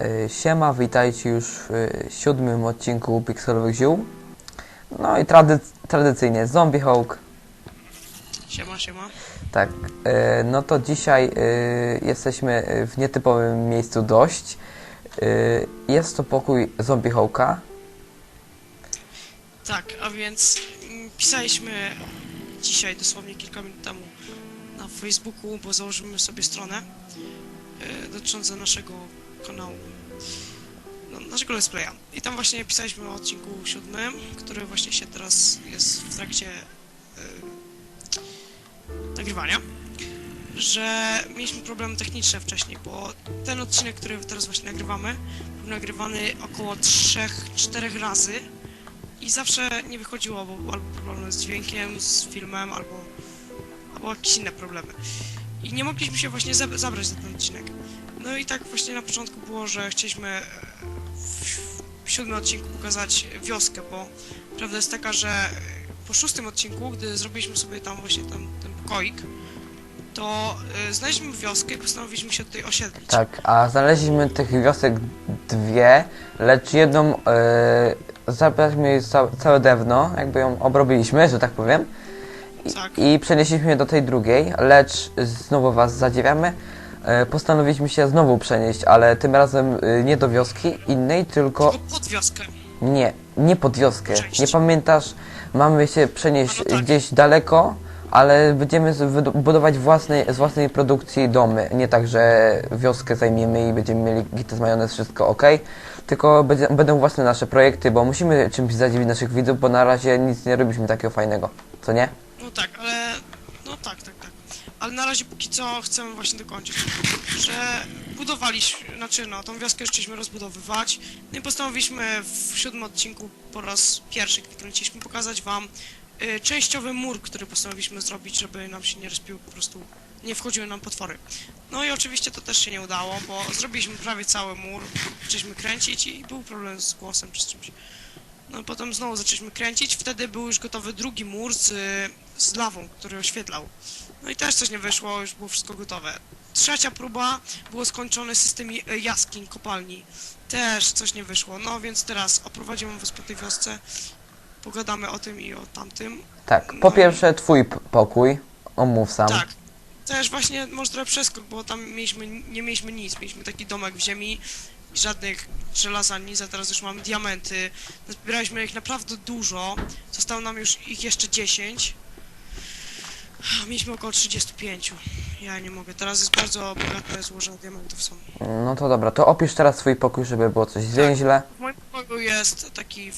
Y, Siema, witajcie już w siódmym odcinku Pixelowych Ziół. No i trady tradycyjnie Zombie Hawk. Siema, siema. Tak, y, no to dzisiaj y, jesteśmy w nietypowym miejscu dość. Jest to pokój Zombie Hawka. Tak, a więc mm, pisaliśmy dzisiaj, dosłownie kilka minut temu, na Facebooku, bo założymy sobie stronę dotyczącą naszego kanału, no, naszego let's playa. I tam właśnie pisaliśmy o odcinku siódmym, który właśnie się teraz jest w trakcie e, nagrywania, że mieliśmy problemy techniczne wcześniej, bo ten odcinek, który teraz właśnie nagrywamy, był nagrywany około 3-4 razy i zawsze nie wychodziło, bo albo problemy z dźwiękiem, z filmem, albo, albo jakieś inne problemy. I nie mogliśmy się właśnie zab- zabrać za ten odcinek. No i tak właśnie na początku było, że chcieliśmy e, w siódmym odcinku pokazać wioskę, bo prawda jest taka, że e, po szóstym odcinku, gdy zrobiliśmy sobie tam właśnie ten, ten pokoik, to e, znaleźliśmy wioskę i postanowiliśmy się tutaj osiedlić. Tak, a znaleźliśmy tych wiosek dwie, lecz jedną y, zabraliśmy jej ca całe drewno, jakby ją obrobiliśmy, że tak powiem. I, Tak. I przenieśliśmy je do tej drugiej, lecz znowu was zadziwiamy. E, Postanowiliśmy się znowu przenieść, ale tym razem e, nie do wioski innej, tylko Tylko pod wioskę. nie, nie pod wioskę. Cześć. Nie pamiętasz, mamy się przenieść no tak. gdzieś daleko, ale będziemy z- wydu- budować własnej, z własnej produkcji domy. Nie tak, że wioskę zajmiemy i będziemy mieli gites majonez, wszystko ok. Tylko będzie, będą własne nasze projekty, bo musimy czymś zadziwić naszych widzów, bo na razie nic nie robiliśmy takiego fajnego. Co nie? No tak, ale. No tak, tak, tak. Ale na razie póki co chcemy właśnie dokończyć. Że budowaliśmy, znaczy no, tą wioskę już chcieliśmy rozbudowywać. No i postanowiliśmy w siódmym odcinku po raz pierwszy, gdy kręciliśmy, pokazać wam y, częściowy mur, który postanowiliśmy zrobić, żeby nam się nie rozpił po prostu. Nie wchodziły nam potwory. No i oczywiście to też się nie udało, bo zrobiliśmy prawie cały mur, zaczęliśmy kręcić i był problem z głosem czy z czymś. No potem znowu zaczęliśmy kręcić, wtedy był już gotowy drugi mur z, z lawą, który oświetlał. No i też coś nie wyszło, już było wszystko gotowe. Trzecia próba, było skończony system jaskiń, kopalni. Też coś nie wyszło, no więc teraz oprowadzimy was po tej wiosce, pogadamy o tym i o tamtym. Tak, po No i- pierwsze twój p- pokój, omów sam. Tak. Też właśnie może trochę przeskok, bo tam mieliśmy, nie mieliśmy nic, mieliśmy taki domek w ziemi, żadnych żelaza, nic, a teraz już mamy diamenty. Zbieraliśmy ich naprawdę dużo, zostało nam już ich jeszcze 10. Mieliśmy około 35. Ja nie mogę, teraz jest bardzo bogate złoże diamentów są. No to dobra, to opisz teraz swój pokój, żeby było coś zwięźle. W moim pokoju jest taki f-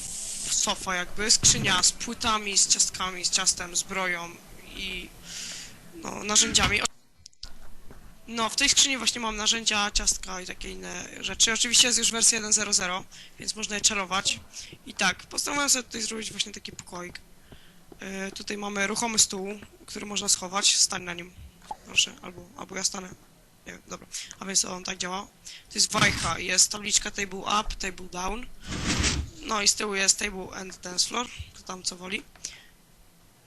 sofa jakby, skrzynia z płytami, z ciastkami, z ciastem, zbroją i no, narzędziami. No, w tej skrzyni właśnie mam narzędzia, ciastka i takie inne rzeczy. Oczywiście jest już wersja 1.0.0, więc można je czarować. I tak, postanowiłem sobie tutaj zrobić właśnie taki pokoik. Yy, tutaj mamy ruchomy stół, który można schować. Stań na nim, proszę, albo, albo ja stanę. Nie wiem, dobra. A więc on tak działa. To jest wajcha, jest tabliczka table up, table down. No i z tyłu jest table and dance floor, kto tam co woli.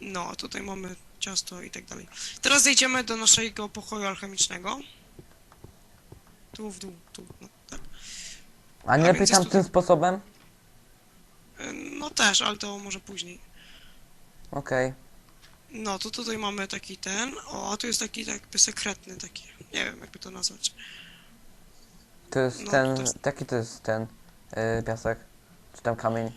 No, a tutaj mamy ciasto i tak dalej. Teraz zejdziemy do naszego pokoju alchemicznego. Tu w dół, tu, no, tak. A nie A lepiej więc tam jest tym sposobem? Y, No też, ale to może później. Okej. No, to tutaj mamy taki ten, o, a tu jest taki jakby sekretny taki, nie wiem jakby to nazwać. To jest No, ten, to jest- taki to jest ten yy, piasek, czy tam kamień.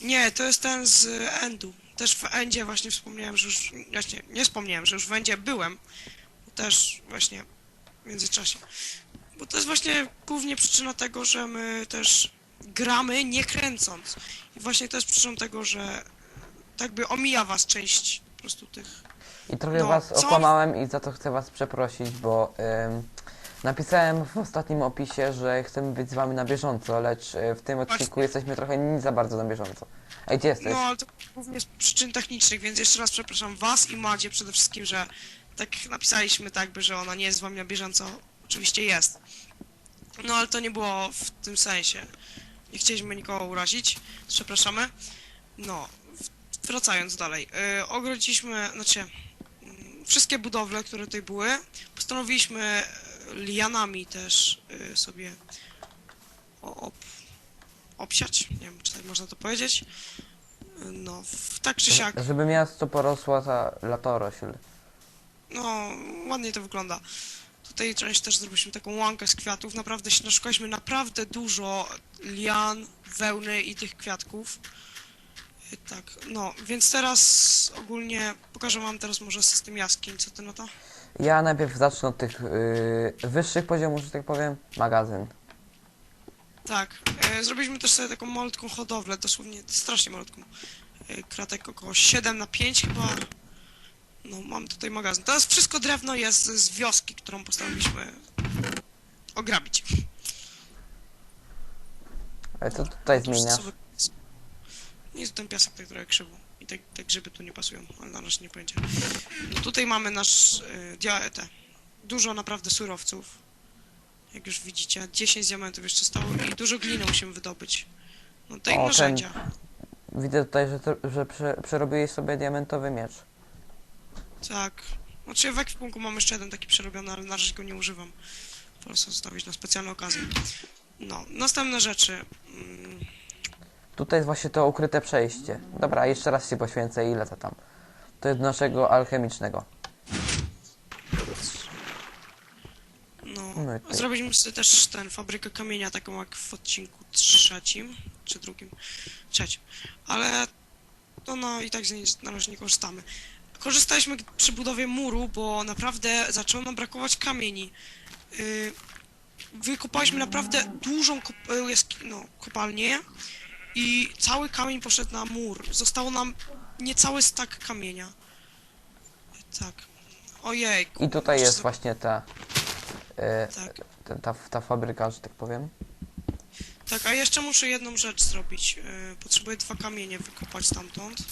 Nie, to jest ten z Endu. Też w Endzie właśnie wspomniałem, że już, właśnie nie wspomniałem, że już w Endzie byłem. Też właśnie w międzyczasie. Bo to jest właśnie głównie przyczyna tego, że my też gramy nie kręcąc. I właśnie to jest przyczyną tego, że tak by omija was część po prostu tych... I trochę No, was co? okłamałem i za to chcę was przeprosić, bo ym, napisałem w ostatnim opisie, że chcemy być z wami na bieżąco, lecz y, w tym odcinku Właśnie. jesteśmy trochę nie za bardzo na bieżąco. Ej, gdzie jesteś? No, ale to głównie z przyczyn technicznych, więc jeszcze raz przepraszam was i Madzie przede wszystkim, że tak napisaliśmy tak, by, że ona nie jest z wami na bieżąco. Oczywiście jest. No, ale to nie było w tym sensie. Nie chcieliśmy nikogo urazić. Przepraszamy. No, wracając dalej. Yy, ogrodziliśmy, znaczy, mm, wszystkie budowle, które tutaj były, postanowiliśmy e, lianami też y, sobie ob, obsiać, nie wiem czy tak można to powiedzieć. No, w, tak czy siak, Żeby miasto porosła ta latorośl. no ładnie to wygląda. Tutaj część też zrobiliśmy taką łąkę z kwiatów. Naprawdę się naszukaliśmy naprawdę dużo lian, wełny i tych kwiatków. Tak, no, więc teraz ogólnie pokażę wam teraz może system jaskiń, co ty na to? Ja najpierw zacznę od tych yy, wyższych poziomów, że tak powiem. Magazyn. Tak, e, zrobiliśmy też sobie taką malutką hodowlę, dosłownie strasznie malutką. E, kratek około 7 na 5 chyba. No, mam tutaj magazyn. Teraz wszystko drewno jest z wioski, którą postanowiliśmy ograbić. Ale co tutaj zmieniasz? Co wy- Nie jest ten piasek tak trochę krzywo. I te, te grzyby tu nie pasują, ale na razie nie będzie. No tutaj mamy nasz e, dia- te, dużo naprawdę surowców. Jak już widzicie, 10 diamentów jeszcze stało i dużo gliny musimy wydobyć. No i O, ten- narzędzia. Widzę tutaj, że, to, że prze, przerobiłeś sobie diamentowy miecz. Tak. Znaczy w ekwipunku mam jeszcze jeden taki przerobiony, ale na razie go nie używam. Po prostu zostawić na specjalną okazję. No, następne rzeczy. Mm, Tutaj jest właśnie to ukryte przejście. Dobra, jeszcze raz się poświęcę, ile to tam. To jest do naszego alchemicznego. No, No i tak. zrobiliśmy sobie też ten fabrykę kamienia, taką jak w odcinku trzecim, czy drugim, trzecim. Ale to no i tak z niej na razie nie korzystamy. Korzystaliśmy przy budowie muru, bo naprawdę zaczęło nam brakować kamieni. Yy, wykopaliśmy naprawdę dużą kop y, no, kopalnię i cały kamień poszedł na mur. Zostało nam niecały stak kamienia. Tak. Ojej. I tutaj jest właśnie ta, e, Tak. ta, ta, ta fabryka, że tak powiem. Tak, a jeszcze muszę jedną rzecz zrobić. Yy, potrzebuję dwa kamienie wykopać stamtąd.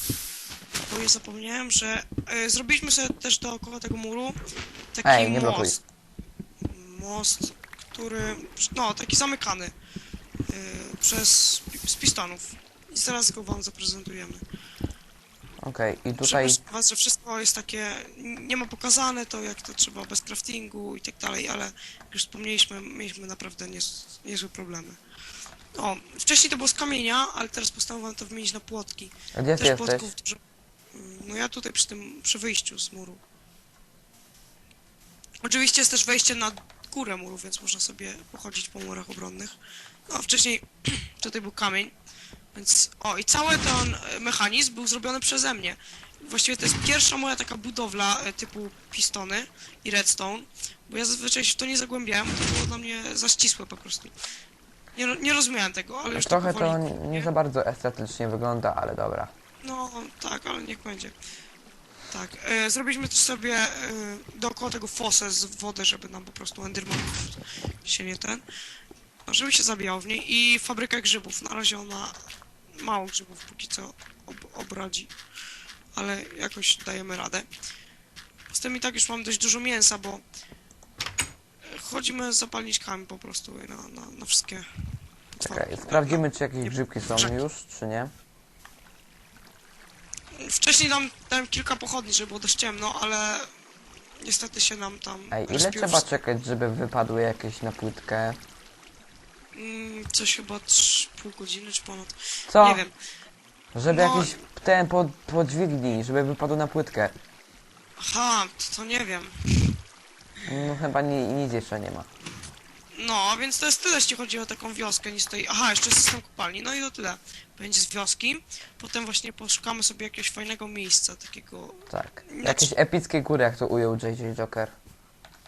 Bo ja zapomniałem, że yy, zrobiliśmy sobie też dookoła tego muru taki Ej, nie blokuj. most. Most, który. No, taki zamykany. Yy, przez z pistonów. I zaraz go wam zaprezentujemy. Okej, i tutaj Przepraszam was, że wszystko jest takie, nie ma pokazane to, jak to trzeba bez craftingu i tak dalej, ale jak już wspomnieliśmy, mieliśmy naprawdę niez, niezłe problemy. O, wcześniej to było z kamienia, ale teraz postanowiłem to wymienić na płotki. gdzie ty Też jesteś? płotków dużo. Mm, No ja tutaj przy tym, przy wyjściu z muru. Oczywiście jest też wejście na górę muru, więc można sobie pochodzić po murach obronnych. No, wcześniej tutaj był kamień, więc... O, i cały ten e, mechanizm był zrobiony przeze mnie. Właściwie to jest pierwsza moja taka budowla e, typu pistony i redstone, bo ja zazwyczaj się w to nie zagłębiałem, to było dla mnie za ścisłe po prostu. Nie, ro- nie rozumiałem tego, ale już Trochę tak to powoli- nie, nie za bardzo estetycznie wygląda, ale dobra. no, tak, ale niech będzie. Tak, e, zrobiliśmy też sobie e, dookoła tego fosę z wody, żeby nam po prostu Enderman się nie ten, żeby się zabijał w niej i fabryka grzybów. Na razie ona mało grzybów póki co ob obrodzi, ale jakoś dajemy radę. Z tym i tak już mam dość dużo mięsa, bo e, chodzimy z zapalniczkami po prostu na, na, na wszystkie Czekaj, sprawdzimy czy jakieś grzybki są już, czy nie. Wcześniej nam dałem kilka pochodni, żeby było dość ciemno, ale niestety się nam tam Ej, ile trzeba czekać, żeby wypadły jakieś na płytkę? Mm, Coś chyba trz- pół godziny czy ponad. Co? Nie wiem. Żeby No. jakiś ten pod, podźwignij, żeby wypadł na płytkę. Aha, to, to nie wiem. No chyba ni, nic jeszcze nie ma. No, więc to jest tyle, jeśli chodzi o taką wioskę. Nie stoi... Aha, jeszcze system kopalni. No i to tyle. Będzie z wioski. Potem właśnie poszukamy sobie jakiegoś fajnego miejsca, takiego... Tak. Znaczy- Jakieś epickie góry, jak to ujął JJ Joker.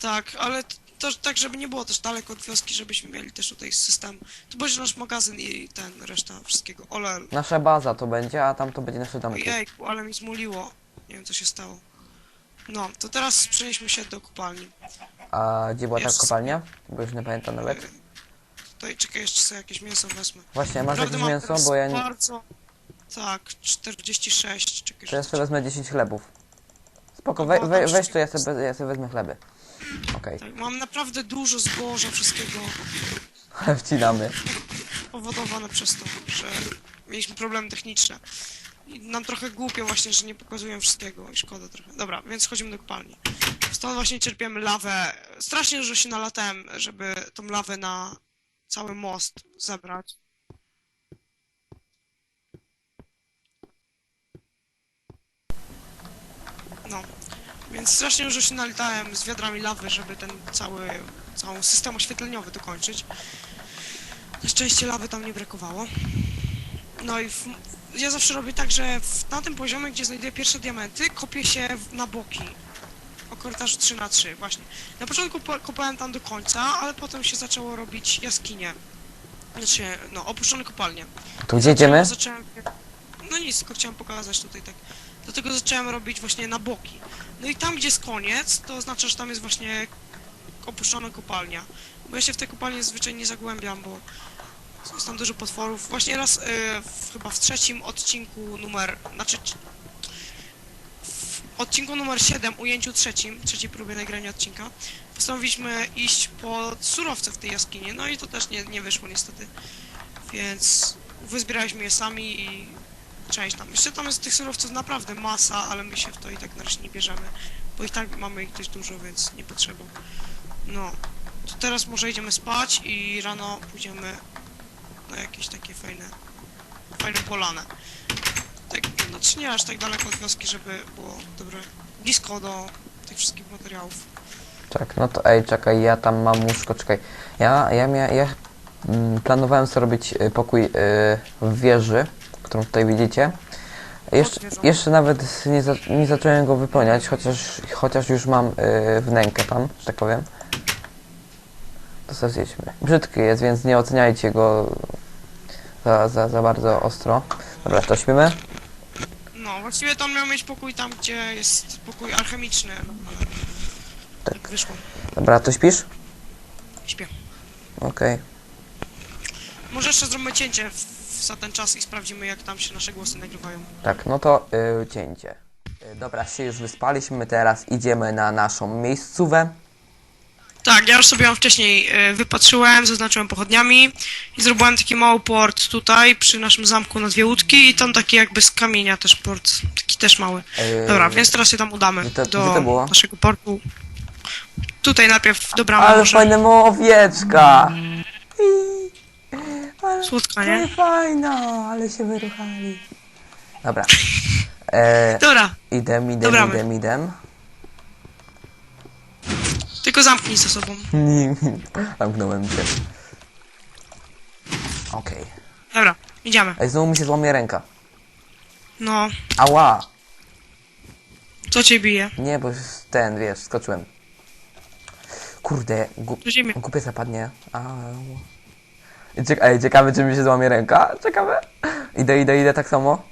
Tak, ale t- to, tak, żeby nie było też daleko od wioski, żebyśmy mieli też tutaj system. To będzie nasz magazyn i ten, reszta wszystkiego. Ole, Nasza baza to będzie, a tam to będzie nasze domki. Ojejku, ale mi zmuliło. Nie wiem, co się stało. No, to teraz przenieśmy się do kopalni. A gdzie była ta Jest. kopalnia? Bo już nie pamiętam nawet. E, Tutaj, czekaj, jeszcze sobie jakieś mięso wezmę. Właśnie, masz Naprawdę jakieś mam mięso? teraz Bo ja nie... bardzo... Tak, 46, czekaj. To ja sobie wezmę 10 chlebów. Spoko, No, we, we, weź to, ja sobie, ja sobie wezmę chleby. Okej, Tak, mam naprawdę dużo zboża, wszystkiego wcinamy. powodowane przez to, że mieliśmy problemy techniczne. I nam trochę głupio właśnie, że nie pokazuję wszystkiego i szkoda trochę. Dobra, więc chodzimy do kopalni. Stąd właśnie czerpiemy lawę. Strasznie dużo się nalatałem, żeby tą lawę na cały most zebrać. No, więc strasznie dużo się nalitałem z wiadrami lawy, żeby ten cały, cały system oświetleniowy dokończyć. Na szczęście lawy tam nie brakowało. No i w, ja zawsze robię tak, że w, na tym poziomie, gdzie znajduję pierwsze diamenty, kopię się w, na boki. O korytarzu 3 na 3 właśnie. Na początku po, kopałem tam do końca, ale potem się zaczęło robić jaskinie. Znaczy, no, opuszczone kopalnie. Tu gdzie idziemy? Zacząłem... No nic, tylko chciałem pokazać tutaj tak. Dlatego zacząłem robić właśnie na boki. No i tam, gdzie jest koniec, to oznacza, że tam jest właśnie opuszczona kopalnia. Bo ja się w tej kopalni zazwyczaj nie zagłębiam, bo jest tam dużo potworów. Właśnie raz, y, w, chyba w trzecim odcinku numer... Znaczy... W odcinku numer 7, ujęciu trzecim, trzeciej próbie nagrania odcinka, postanowiliśmy iść po surowce w tej jaskini, no i to też nie, nie wyszło niestety. Więc wyzbieraliśmy je sami i część tam. Jeszcze tam jest tych surowców naprawdę masa, ale my się w to i tak na razie nie bierzemy, bo i tak mamy ich dość dużo, więc nie potrzeba. No, to teraz może idziemy spać i rano pójdziemy na jakieś takie fajne, fajne polanę. Tak, znaczy nie aż tak daleko od wioski, żeby było dobre, blisko do tych wszystkich materiałów. Tak, no to ej, czekaj, ja tam mam łóżko, czekaj. Ja, ja, mia, ja mm, planowałem sobie robić y, pokój y, w wieży, którą tutaj widzicie. Jeszcze, jeszcze nawet nie, za, nie zacząłem go wypełniać, chociaż, chociaż już mam y, wnękę tam, że tak powiem. To sobie zjedźmy. Brzydki jest, więc nie oceniajcie go za, za, za bardzo ostro. Dobra, to śpimy? No, właściwie to on miał mieć pokój tam, gdzie jest pokój alchemiczny, no, ale tak wyszło. Dobra, to śpisz? Śpię. Okej. Może jeszcze zrobimy cięcie w, za ten czas i sprawdzimy, jak tam się nasze głosy nagrywają. Tak, no to y, cięcie. Y, dobra, się już wyspaliśmy, teraz idziemy na naszą miejscówę. Tak, ja już sobie ją wcześniej e, wypatrzyłem, zaznaczyłem pochodniami i zrobiłem taki mały port tutaj przy naszym zamku na dwie łódki i tam taki jakby z kamienia też port, taki też mały. Yy, Dobra, więc teraz się tam udamy gdzie to- do gdzie to było? naszego portu. Tutaj najpierw do bramy Ale może. fajna mu owieczka! Ale, Słodka, ale nie? fajna, ale się wyruchali. Dobra. E, Dobra, idę, idę, Dobra, idę, idę. tylko zamknij za sobą. Zamknąłem się. Okej. Dobra, idziemy. Ej, znowu mi się złamie ręka. No, Ała! co cię bije? Nie, bo ten, wiesz, skoczyłem. Kurde, gu głupie zapadnie. Au. Ej, ciekawe, czy mi się złamie ręka. Ciekawe. Idę, idę, idę tak samo.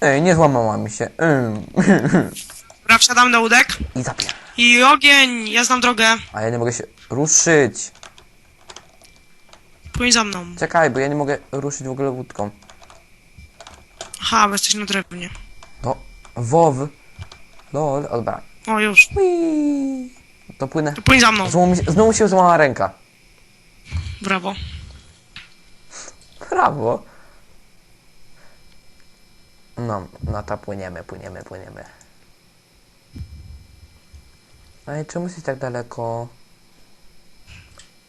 Ej, nie złamała mi się. Ym. Dobra, wsiadam na łódek I zapię. i ogień, ja znam drogę. A ja nie mogę się ruszyć. Płyń za mną. Czekaj, bo ja nie mogę ruszyć w ogóle łódką. Aha, bo jesteś na drewnie. No, WoW. Lol, dobra. O, już. Whee. To płynę. To płyń za mną. Znowu mi się, znowu się złamała ręka. Brawo. Brawo. No, no to płyniemy, płyniemy, płyniemy. Ej, czemu jesteś tak daleko?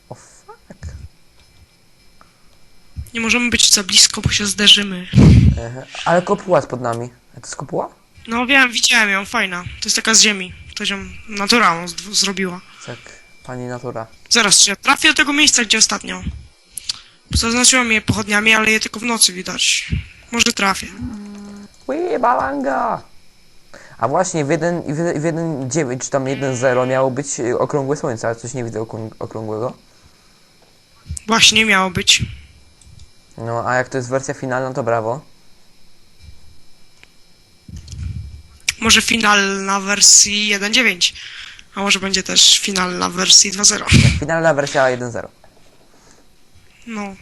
O fuck. Nie możemy być za blisko, bo się zderzymy. Ehe. Ale kopuła jest pod nami. A to jest kopuła? No wiem, widziałem ją, fajna. To jest taka z ziemi. To ją naturalną z- zrobiła. Tak, pani natura. Zaraz, czy ja trafię do tego miejsca, gdzie ostatnio? Zaznaczyłem je pochodniami, ale je tylko w nocy widać. Może trafię. Ui, balanga! A właśnie w 1 w, jeden- w jeden 9 czy tam 1.0 miało być y, okrągłe słońce, ale coś nie widzę okrą- okrągłego. Właśnie miało być. No, a jak to jest wersja finalna, to brawo. Może finalna wersji 1.9. A może będzie też finalna wersji 2.0. Finalna wersja 1.0. No.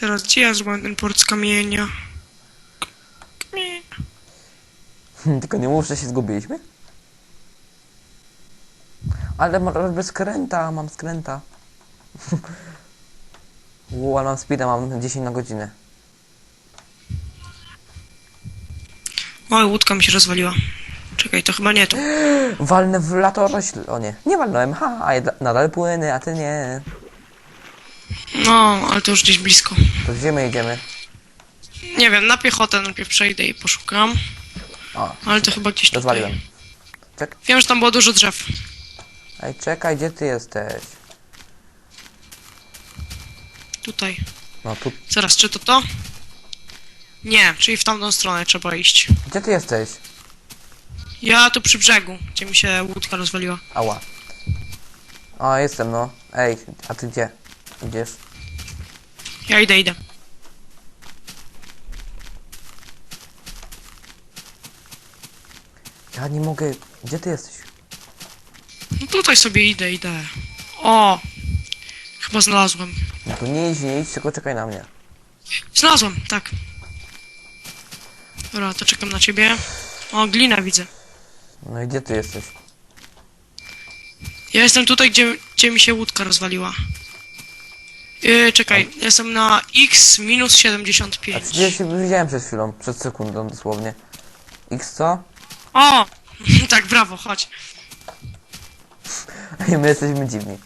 Teraz gdzie ja zrobiłem ten port z kamienia? Kamienia. Tylko nie mów, że się zgubiliśmy. Ale bez skręta, mam skręta. Ło, ale mam speeda, mam 10 na godzinę. Oj, łódka mi się rozwaliła. Czekaj, to chyba nie to. Walnę w lato rośl... O nie, nie walnąłem, ha, a ja da- nadal płynę, a ty nie. No, ale to już gdzieś blisko. To gdzie my idziemy? Nie wiem, na piechotę najpierw przejdę i poszukam. O, Ale to chyba gdzieś tutaj. rozwaliłem. Czek Wiem, że tam było dużo drzew. Ej, czekaj, gdzie ty jesteś? Tutaj. No tu, Zaraz, czy to to? Nie, czyli w tamtą stronę trzeba iść. gdzie ty jesteś? Ja tu przy brzegu, gdzie mi się łódka rozwaliła. Ała. O, jestem, no. Ej, a ty gdzie? Idziesz? Ja idę, idę. Ja nie mogę. Gdzie ty jesteś? No tutaj sobie idę, idę. O! Chyba znalazłem. No tu nie idź, nie idź, tylko czekaj na mnie. Znalazłem, tak. Dobra, to czekam na ciebie. O, glina widzę. No i gdzie ty jesteś? Ja jestem tutaj, gdzie, gdzie mi się łódka rozwaliła. Yy, czekaj, jestem na x minus A 75. przecież się widziałem przed chwilą, przed sekundą dosłownie. X co? O! tak, brawo, chodź. Ej, my jesteśmy dziwni.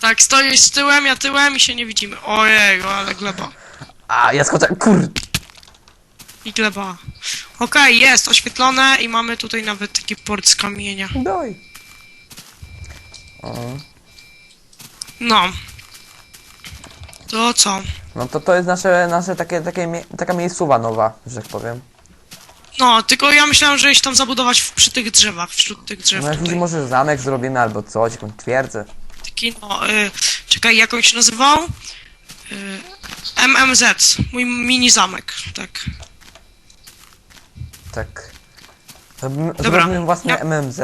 Tak, stoję z tyłem, ja tyłem i się nie widzimy. Ojej, ale gleba. A, ja skoczę, kur... I gleba. Okej, jest oświetlone i mamy tutaj nawet taki port z kamienia. Doj. O, No. To co? No to to jest nasze, nasze takie, takie, mie taka miejscowa nowa, że tak powiem. No, tylko ja myślałem, że iść tam zabudować w, przy tych drzewach, wśród tych drzew No jakiś tutaj. może zamek zrobimy albo coś, jakąś twierdzę. Taki, no, y, czekaj, jak on się nazywał? Y, MMZ, mój mini zamek, tak. Tak. Zrobimy, Dobra. zrobimy własne Ja- MMZ.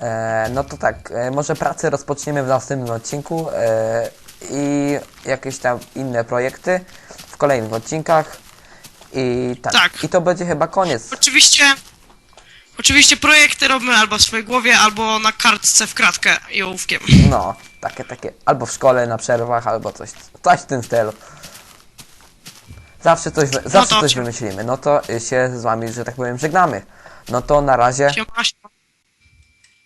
E, no to tak, e, może pracę rozpoczniemy w następnym odcinku e, i jakieś tam inne projekty w kolejnych odcinkach. I tak. Tak. I to będzie chyba koniec. Oczywiście, oczywiście projekty robimy albo w swojej głowie, albo na kartce w kratkę i ołówkiem. No, takie, takie, albo w szkole, na przerwach, albo coś, coś w tym stylu. Zawsze coś, zawsze to coś wymyślimy. No to y, się z wami, że tak powiem, żegnamy. No to na razie. Siema,